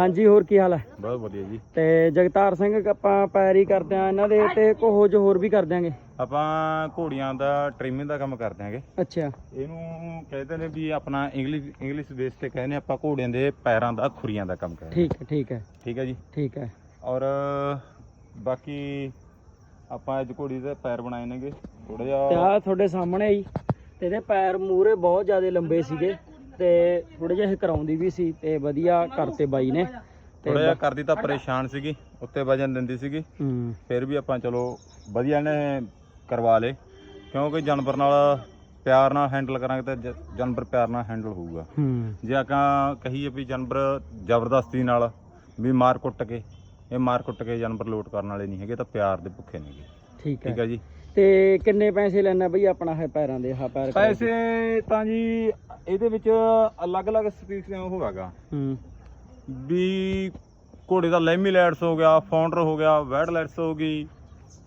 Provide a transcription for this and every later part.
ਹਾਂਜੀ ਹੋਰ ਕੀ ਹਾਲ ਹੈ? ਬਹੁਤ ਵਧੀਆ ਜੀ। ਤੇ ਜਗਤਾਰ ਸਿੰਘ ਆਪਾਂ ਪੈਰੀ ਕਰਦੇ ਆ ਇਹਨਾਂ ਦੇ ਤੇ ਕੋਹੋ ਜੋ ਹੋਰ ਵੀ ਕਰ ਦਿਆਂਗੇ। ਆਪਾਂ ਘੋੜੀਆਂ ਦਾ ਟ੍ਰਿਮਿੰਗ ਦਾ ਕੰਮ ਕਰਦੇ ਹਾਂਗੇ ਅੱਛਾ। ਇਹਨੂੰ ਕਹਿੰਦੇ ਨੇ ਵੀ ਆਪਣਾ ਇੰਗਲਿਸ਼ ਇੰਗਲਿਸ਼ ਬੇਸ ਤੇ ਕਹਿੰਦੇ ਆਪਾਂ ਘੋੜਿਆਂ ਦੇ ਪੈਰਾਂ ਦਾ ਖੁਰੀਆਂ ਦਾ ਕੰਮ ਕਰਦੇ ਠੀਕ ਹੈ ਠੀਕ ਹੈ। ਠੀਕ ਹੈ ਜੀ? ਠੀਕ ਹੈ। ਔਰ ਬਾਕੀ ਆਪਾਂ ਅੱਜ ਘੋੜੀ ਦੇ ਪੈਰ ਬਣਾਏ ਨੇਗੇ। ਥੋੜਾ ਤੇ ਜਿਹਾ ਆ ਤੁਹਾਡੇ ਸਾਹਮਣੇ ਹੀ ਤੇ ਇਹਦੇ ਪੈਰ ਮੂਰੇ ਬਹੁਤ ਜ਼ਿਆਦਾ ਲੰਬੇ ਸੀਗੇ। ਤੇ ਥੋੜੇ ਜਿਹੇ ਕਰਾਉਂਦੀ ਵੀ ਸੀ ਤੇ ਵਧੀਆ ਕਰਤੇ ਬਾਈ ਨੇ। ਥੋੜਾ ਜਿਹਾ ਕਰਦੀ ਤਾਂ ਪਰੇਸ਼ਾਨ ਸੀਗੀ ਉੱਤੇ ਵਜਨ ਦਿੰਦੀ ਸੀਗੀ। ਫਿਰ ਵੀ ਆਪਾਂ ਚਲੋ ਵਧੀਆ ਨੇ ਕਰਵਾ ਲੇ ਕਿਉਂਕਿ ਜਾਨਵਰ ਨਾਲ ਪਿਆਰ ਨਾਲ ਹੈਂਡਲ ਕਰਾਂਗੇ ਤਾਂ ਜਾਨਵਰ ਪਿਆਰ ਨਾਲ ਹੈਂਡਲ ਹੋਊਗਾ। ਜੇ ਆਪਾਂ ਕਹੀਏ ਵੀ ਜਾਨਵਰ ਜ਼ਬਰਦਸਤੀ ਨਾਲ ਵੀ ਮਾਰ ਕੁੱਟ ਕੇ ਇਹ ਮਾਰ ਕੁੱਟ ਕੇ ਜਾਨਵਰ ਲੋਟ ਕਰਨ ਵਾਲੇ ਨਹੀਂ ਹੈਗੇ ਤਾਂ ਪਿਆਰ ਦੇ ਭੁੱਖੇ ਨੇਗੇ ਠੀਕ ਹੈ ਜੀ। ਤੇ ਕਿੰਨੇ ਪੈਸੇ ਲੈਣਾ ਬਈ ਆਪਣਾ ਹੈ ਪੈਰਾਂ ਦੇ ਆਹ ਪੈਰ? ਪੈਸੇ ਤਾਂ ਜੀ ਇਹਦੇ ਵਿੱਚ ਅਲੱਗ-ਅਲੱਗ ਸਪੀਕਸ ਹੋਵੇਗਾ ਹੂੰ। ਵੀ ਘੋੜੇ ਦਾ ਲੈਮੀਲੈਟਸ ਹੋ ਗਿਆ ਫਾਊਂਡਰ ਹੋ ਗਿਆ ਵੈਡਲੈਟਸ ਹੋ ਗਈ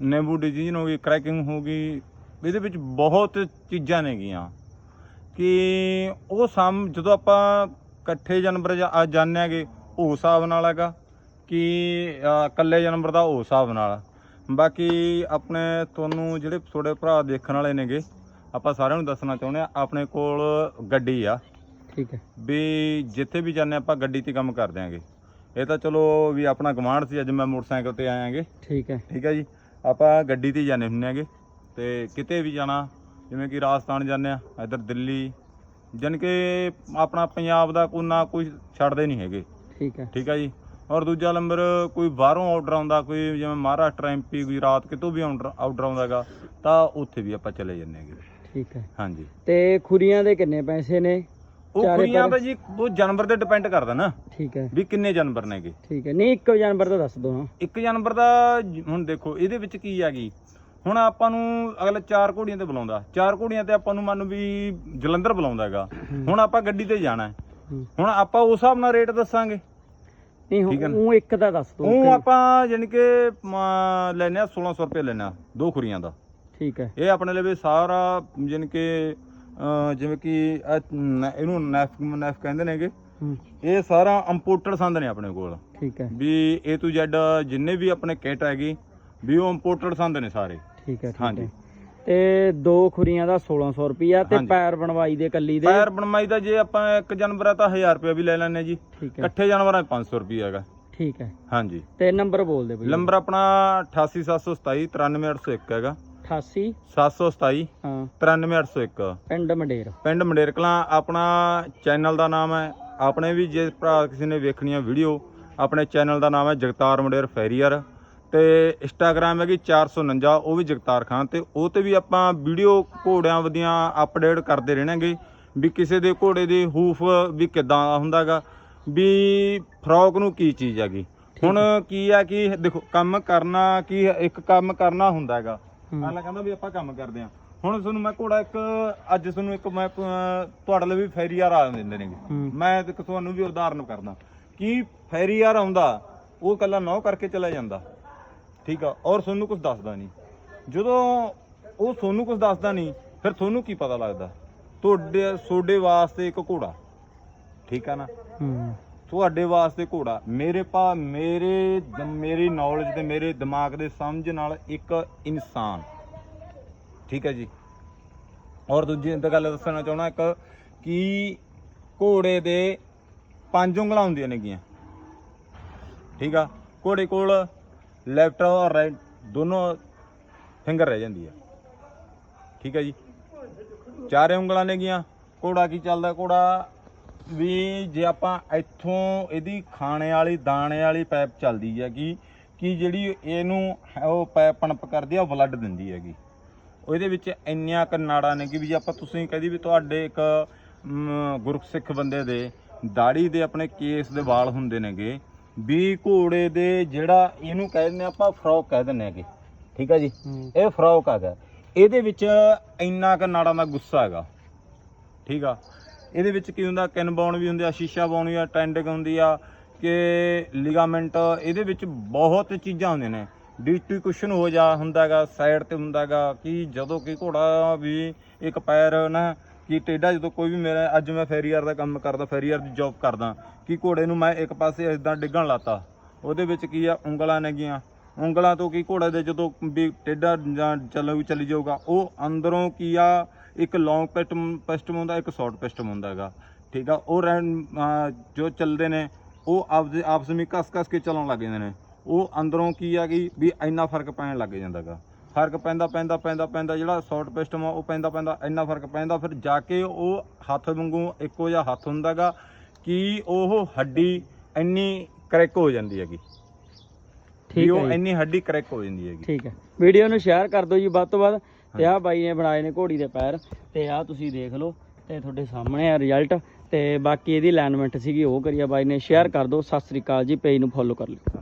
ਨੇਬੂ ਡਿਜੀਨ ਹੋ ਗਈ ਕ੍ਰੈਕਿੰਗ ਹੋ ਗਈ। ਇਹਦੇ ਵਿੱਚ ਬਹੁਤ ਚੀਜ਼ਾਂ ਨੇਗੀਆਂ ਕਿ ਉਹ ਸਮ ਜਦੋਂ ਆਪਾਂ ਇਕੱਠੇ ਜਾਨਵਰ ਜਾਂ ਆ ਜਾਣਾਂਗੇ ਉਹ ਹਿਸਾਬ ਨਾਲ ਹੈਗਾ। ਕਿ ਅ, ਇਕੱਲੇ ਜਾਨਵਰ ਦਾ ਉਹ ਹਿਸਾਬ ਨਾਲ। ਬਾਕੀ ਆਪਣੇ ਤੁਹਾਨੂੰ ਜਿਹੜੇ ਤੁਹਾਡੇ ਭਰਾ ਦੇਖਣ ਵਾਲੇ ਨੇਗੇ ਆਪਾਂ ਸਾਰਿਆਂ ਨੂੰ ਦੱਸਣਾ ਚਾਹੁੰਦੇ ਆ ਆਪਣੇ ਕੋਲ ਗੱਡੀ ਆ। ਠੀਕ ਹੈ। ਵੀ ਜਿੱਥੇ ਵੀ ਜਾਂਦੇ ਆਪਾਂ ਗੱਡੀ ਤੇ ਕੰਮ ਕਰ ਦਿਆਂਗੇ ਇਹ ਤਾਂ ਚਲੋ ਵੀ ਆਪਣਾ ਗਵਾਂਢ ਸੀ ਅੱਜ ਮੈਂ ਮੋਟਰਸਾਈਕਲ ਤੇ ਆਇਆਂਗੇ ਠੀਕ ਹੈ। ਠੀਕ ਹੈ ਜੀ। ਆਪਾਂ ਗੱਡੀ ਤੇ ਜਾਂਦੇ ਹੁੰਦੇ ਆਂਗੇ ਤੇ ਕਿਤੇ ਵੀ ਜਾਣਾ ਜਿਵੇਂ ਕਿ ਰਾਜਸਥਾਨ ਜਾਂਦੇ ਆ ਇੱਧਰ ਦਿੱਲੀ ਜਾਣੀ ਕਿ ਆਪਣਾ ਪੰਜਾਬ ਦਾ ਕੋਈ ਨਾ ਕੋਈ ਛੱਡਦੇ ਨਹੀਂ ਹੈਗੇ। ਠੀਕ ਹੈ। ਠੀਕ ਹੈ ਜੀ। ਔਰ ਦੂਜਾ ਨੰਬਰ ਕੋਈ ਬਾਹਰੋਂ ਆਰਡਰ ਆਉਂਦਾ ਕੋਈ ਜਿਵੇਂ ਮਹਾਰਾਸ਼ਟਰ ਐਮਪੀ ਗੁਜਰਾਤ ਕਿਤੋਂ ਵੀ ਆਰਡਰ ਆਰਡਰ ਆਉਂਦਾਗਾ ਤਾਂ ਉੱਥੇ ਵੀ ਆਪਾਂ ਚਲੇ ਜਾਂਦੇ ਹੈਗੇ। ਠੀਕ ਹੈ। ਹਾਂਜੀ। ਤੇ ਖੁਰੀਆਂ ਦੇ ਕਿੰਨੇ ਪੈਸੇ ਨੇ? ਉਹ ਚਾਰੇ ਕੁੜੀਆਂ ਪੈਰ- ਦਾ ਜੀ ਉਹ ਜਾਨਵਰ ਤੇ ਡਿਪੈਂਡ ਕਰਦਾ ਨਾ। ਠੀਕ ਹੈ। ਵੀ ਕਿੰਨੇ ਜਾਨਵਰ ਨੇਗੇ ਠੀਕ ਹੈ। ਨਹੀਂ ਇੱਕ ਜਾਨਵਰ ਦਾ ਦੱਸ ਦੋ ਹਾਂ। ਇੱਕ ਜਾਨਵਰ ਦਾ ਹੁਣ ਦੇਖੋ ਇਹਦੇ ਵਿੱਚ ਕੀ ਹੈਗੀ ਹੁਣ ਆਪਾਂ ਨੂੰ ਅਗਲਾ ਚਾਰ ਘੋੜੀਆਂ ਤੇ ਬੁਲਾਉਂਦਾ। ਚਾਰ ਘੋੜੀਆਂ ਤੇ ਆਪਾਂ ਨੂੰ ਮੰਨ ਵੀ ਜਲੰਧਰ ਬੁਲਾਉਂਦਾ ਹੈਗਾ। ਹੁਣ ਆਪਾਂ ਗੱਡੀ ਤੇ ਜਾਣਾ। ਹੁਣ ਆਪਾਂ ਉਸ ਹਿਸਾਬ ਨਾਲ ਰੇਟ ਦੱਸਾਂਗੇ। ਨਹੀਂ ਠੀਕ ਹੈ ਨਾ? ਉਹ ਇੱਕ ਦਾ ਦੱਸ ਦੋ ਉਹ ਆਪਾਂ ਜਾਣੀ ਕਿ ਮ, ਲੈਨੇ ਆ 1600 ਰੁਪਏ ਲੈਨੇ ਆ ਦੋ ਖੁਰੀਆਂ ਦਾ। ਠੀਕ ਹੈ। ਇਹ ਆਪਣੇ ਲਈ ਸਾਰਾ ਜਾਣੀ ਕਿ ਅ, ਜਿਵੇਂ ਕਿ ਨ- ਇਹਨੂੰ ਨੈਫ ਨੈਫ ਕਹਿੰਦੇ ਨੇਗੇ। ਹੂੰ, ਇਹ ਸਾਰਾ ਇੰਪੋਰਟਡ ਸੰਦ ਨੇ ਆਪਣੇ ਕੋਲ। ਠੀਕ ਹੈ। ਵੀ A to Z ਜਿੰਨੇ ਵੀ ਆਪਣੇ ਕਿੱਟ ਹੈਗੀ ਵੀ ਉਹ ਇੰਪੋਰਟਡ ਸੰਦ ਨੇ ਸਾਰੇ। ਠੀਕ ਹੈ ਠੀਕ ਹਾਂਜੀ। ਹੈ ਤੇ ਦੋ ਖੁਰੀਆਂ ਦਾ 1600 ਰੁਪਿਆ ਤੇ। ਪੈਰ ਬਣਵਾਈ ਦੇ ਕੱਲੀ ਦੇ। ਪੈਰ ਬਣਵਾਈ ਦਾ ਜੇ ਆਪਾਂ ਇੱਕ ਜਾਨਵਰ ਆ ਤਾਂ 1000 ਰੁਪਏ ਵੀ ਲੈ ਲੈਣੇ ਜੀ। ਇਕੱਠੇ ਜਾਨਵਰਾਂ 'ਚ 500 ਰੁਪਏ ਹੈਗਾ। ਠੀਕ ਹੈ। ਹਾਂਜੀ। ਤੇ ਨੰਬਰ ਬੋਲ ਦੇ ਬਈ। ਨੰਬਰ ਆਪਣਾ 88727 93801 ਹੈਗਾ। 88 727 ਹਾਂ। 93801 ਪਿੰਡ ਮੰਡੇਰ। ਪਿੰਡ ਮੰਡੇਰ ਕਲਾਂ ਆਪਣਾ ਚੈਨਲ ਦਾ ਨਾਮ ਹੈ। ਆਪਣੇ ਵੀ ਜੇ ਭਰਾ ਕਿਸੇ ਨੇ ਵੇਖਣੀ ਆ ਵੀਡੀਓ ਆਪਣੇ ਚੈਨਲ ਦਾ ਨਾਮ ਹੈ ਜਗਤਾਰ ਮੰਡੇਰ ਫੈਰੀਅਰ। ਤੇ ਇੰਸਟਾਗ੍ਰam ਹੈਗੀ 449 ਉਹ ਵੀ ਜਗਤਾਰ ਖਾਨ ਤੇ। ਉਹ ਤੇ ਵੀ ਆਪਾਂ ਵੀਡੀਓ ਘੋੜਿਆਂ ਵਧੀਆਂ ਅਪਡੇਟ ਕਰਦੇ ਰਹਿਣਾਂਗੇ ਵੀ ਕਿਸੇ ਦੇ ਘੋੜੇ ਦੇ ਹੂਫ ਵੀ ਕਿਦਾਂ ਹੁੰਦਾਗਾ ਵੀ ਫਰੋਕ ਨੂੰ ਕੀ ਚੀਜ਼ ਹੈਗੀ। ਹੁਣ ਕੀ ਆ ਕਿ ਦੇਖੋ ਕੰਮ ਕਰਨਾ ਕੀ ਇੱਕ ਕੰਮ ਕਰਨਾ ਹੁੰਦਾ ਹੈਗਾ। ਅਗਲਾ ਕਹਿੰਦਾ ਵੀ ਆਪਾਂ ਕੰਮ ਕਰਦੇ ਆ। ਹੁਣ ਤੁਹਾਨੂੰ ਮੈਂ ਘੋੜਾ ਇੱਕ ਅੱਜ ਤੁਹਾਨੂੰ ਇੱਕ ਮੈਂ ਤੁਹਾਡੇ ਲਈ ਵੀ ਫੈਰੀਆਰ ਆ ਦਿੰਦੇ ਨੇ। ਮੈਂ ਇੱਕ ਤੁਹਾਨੂੰ ਵੀ ਉਦਾਹਰਨ ਕਰਦਾ। ਕਿ ਫੈਰੀਆਰ ਆਉਂਦਾ ਉਹ ਕੱਲਾ ਨੌ ਕਰਕੇ ਚਲਾ ਜਾਂਦਾ? ਠੀਕ ਆ ਔਰ ਤੁਹਾਨੂੰ ਕੁਝ ਦੱਸਦਾ ਨਹੀਂ। ਜਦੋਂ ਉਹ ਤੁਹਾਨੂੰ ਕੁਝ ਦੱਸਦਾ ਨਹੀਂ ਫਿਰ ਤੁਹਾਨੂੰ ਕੀ ਪਤਾ ਲੱਗਦਾ? ਤੁਹਾਡੇ ਤੁਹਾਡੇ ਵਾਸਤੇ ਇੱਕ ਘੋੜਾ ਠੀਕ ਆ ਨਾ? ਹੂੰ। ਤੁਹਾਡੇ ਵਾਸਤੇ ਘੋੜਾ ਮੇਰੇ ਪਾ ਮੇਰੇ ਮੇਰੀ ਨੌਲੇਜ ਤੇ ਮੇਰੇ ਦਿਮਾਗ ਦੇ ਸਮਝ ਨਾਲ ਇੱਕ ਇਨਸਾਨ ਠੀਕ ਹੈ ਜੀ? ਔਰ ਦੂਜੀ ਗੱਲ ਦੱਸਣਾ ਚਾਹਣਾ ਇੱਕ ਕਿ ਘੋੜੇ ਦੇ ਪੰਜ ਉਂਗਲਾਂ ਹੁੰਦੀਆਂ ਨੇਗੀਆਂ ਠੀਕ ਆ? ਘੋੜੇ ਕੋਲ ਲੈਫਟ ਔਰ ਰਾਈਟ ਦੋਨੋਂ ਫਿੰਗਰ ਰਹਿ ਜਾਂਦੀ ਹੈ ਠੀਕ ਹੈ ਜੀ? ਚਾਰੇ ਉਂਗਲਾਂ ਨੇਗੀਆਂ ਘੋੜਾ ਕੀ ਚੱਲਦਾ ਘੋੜਾ? ਵੀ ਜੇ ਆਪਾਂ ਇੱਥੋਂ ਇਹਦੀ ਖਾਣੇ ਵਾਲੀ ਦਾਣੇ ਵਾਲੀ ਪਾਈਪ ਚੱਲਦੀ ਹੈਗੀ ਕਿ ਜਿਹੜੀ ਇਹਨੂੰ ਉਹ ਪਾਈਪ ਪੰਪ ਕਰਦੀ ਆ ਬਲੱਡ ਦਿੰਦੀ ਹੈਗੀ। ਉਹਦੇ ਵਿੱਚ ਇੰਨੀਆਂ ਕਨਾੜਾ ਨਾੜਾਂ ਨੇ ਕਿ ਵੀ ਜੇ ਆਪਾਂ ਤੁਸੀਂ ਕਹਦੀ ਵੀ ਤੁਹਾਡੇ ਇੱਕ ਮ, ਗੁਰਸਿੱਖ ਬੰਦੇ ਦੇ ਦਾੜੀ ਦੇ ਆਪਣੇ ਕੇਸ ਦੇ ਵਾਲ ਹੁੰਦੇ ਨੇਗੇ ਵੀ ਘੋੜੇ ਦੇ ਜਿਹੜਾ ਇਹਨੂੰ ਕਹਿ ਦਿੰਦੇ ਆਪਾਂ ਫਰੋਕ ਕਹਿ ਦਿੰਦੇ ਹੈਗੇ। ਠੀਕ ਹੈ ਜੀ? ਇਹ ਫਰੋਕ ਹੈਗਾ। ਇਹਦੇ ਵਿੱਚ ਇੰਨਾ ਕੁ ਨਾੜਾਂ ਦਾ ਗੁੱਸਾ ਹੈਗਾ। ਠੀਕ ਆ? ਇਹਦੇ ਵਿੱਚ ਕੀ ਹੁੰਦਾ? ਕਿਨ ਬਾਉਣ ਵੀ ਹੁੰਦੀ ਆ ਸ਼ੀਸ਼ਾ ਬਾਉਣ ਵੀ ਆ ਟੈਂਡਿੰਗ ਹੁੰਦੀ ਆ ਕਿ ਲਿਗਾਮੈਂਟ ਇਹਦੇ ਵਿੱਚ ਬਹੁਤ ਚੀਜ਼ਾਂ ਹੁੰਦੀਆਂ ਨੇ। ਡਿਸਟ੍ਰੀਕਿਊਸ਼ਨ ਹੋ ਜਾ ਹੁੰਦਾਗਾ ਸਾਈਡ ਤੇ ਹੁੰਦਾਗਾ ਕਿ ਜਦੋਂ ਕਿ ਘੋੜਾ ਵੀ ਇੱਕ ਪੈਰ ਨਾ ਕਿ ਟੇਡਾ ਜਦੋਂ ਕੋਈ ਵੀ ਮੇਰਾ ਅੱਜ ਮੈਂ ਫੈਰੀਅਰ ਦਾ ਕੰਮ ਕਰਦਾ ਫੈਰੀਅਰ ਦੀ ਜੌਬ ਕਰਦਾ, ਕਿ ਘੋੜੇ ਨੂੰ ਮੈਂ ਇੱਕ ਪਾਸੇ ਇਦਾਂ ਡਿੱਗਣ ਲਾਤਾ। ਉਹਦੇ ਵਿੱਚ ਕੀ ਆ? ਉਂਗਲਾਂ ਨੇਗੀਆਂ ਉਂਗਲਾਂ ਤੋਂ ਕੀ ਘੋੜੇ ਦੇ ਜਦੋਂ ਵੀ ਟੇਡਾ ਜਾਂ ਚੱਲੂ ਚੱਲੀ ਜਾਊਗਾ, ਉਹ ਅੰਦਰੋਂ ਕੀ ਆ? ਇੱਕ ਲੌਂਗ ਪਿਸਟਮ ਪਿਸਟਮ ਹੁੰਦਾ, ਇੱਕ ਸ਼ਾਰਟ ਪਿਸਟਮ ਹੁੰਦਾ ਹੈਗਾ। ਠੀਕ ਆ? ਉਹ ਰਹਿਣ- ਜੋ ਚੱਲਦੇ ਨੇ, ਉਹ ਆਪਦੇ ਆਪਸ ਵਿੱਚ ਕਸ-ਕਸ ਕੇ ਚੱਲਣ ਲੱਗ ਜਾਂਦੇ ਨੇ। ਉਹ ਅੰਦਰੋਂ ਕੀ ਆ ਕਿ ਵੀ ਇੰਨਾ ਫ਼ਰਕ ਪੈਣ ਲੱਗ ਜਾਂਦਾਗਾ ਫ਼ਰਕ ਪੈਂਦਾ ਪੈਂਦਾ ਪੈਂਦਾ ਪੈਂਦਾ ਜਿਹੜਾ ਸ਼ਾਰਟ ਪਿਸਟਮ ਆ ਉਹ ਪੈਂਦਾ ਪੈਂਦਾ ਇੰਨਾ ਫ਼ਰਕ ਪੈਂਦਾ। ਫਿਰ ਜਾ ਕੇ ਉਹ ਹੱਥ ਵਾਂਗੂ ਇੱਕੋ ਜਿਹਾ ਹੱਥ ਹੁੰਦਾਗਾ ਕਿ ਉਹ ਹੱਡੀ ਇੰਨੀ ਕਰੈਕ ਹੋ ਜਾਂਦੀ ਹੈਗੀ। ਠੀਕ ਉਹ ਹੈ ਜੀ। ਇੰਨੀ ਹੱਡੀ ਕਰੈਕ ਹੋ ਜਾਂਦੀ ਹੈਗੀ। ਠੀਕ ਹੈ। ਵੀਡੀਓ ਨੂੰ ਸ਼ੇਅਰ ਕਰ ਦਿਓ ਜੀ ਵੱਧ ਤੋਂ ਵੱਧ। ਤੇ ਆਹ ਬਾਈ ਨੇ ਬਣਾਏ ਨੇ ਘੋੜੀ ਦੇ ਪੈਰ। ਤੇ ਆਹ ਤੁਸੀਂ ਦੇਖ ਲਓ ਤੇ ਤੁਹਾਡੇ ਸਾਹਮਣੇ ਆ ਰਿਜ਼ਲਟ ਤੇ ਬਾਕੀ ਇਹਦੀ ਅਲਾਈਨਮੈਂਟ ਸੀਗੀ ਉਹ ਕਰੀਆ ਬਾਈ ਨੇ। ਸ਼ੇਅਰ ਕਰ ਦਿਓ। ਸਤਿ ਸ੍ਰੀ ਅਕਾਲ ਜੀ। ਪੇਜ ਨੂੰ ਫੋਲੋ ਕਰ ਲਿਓ।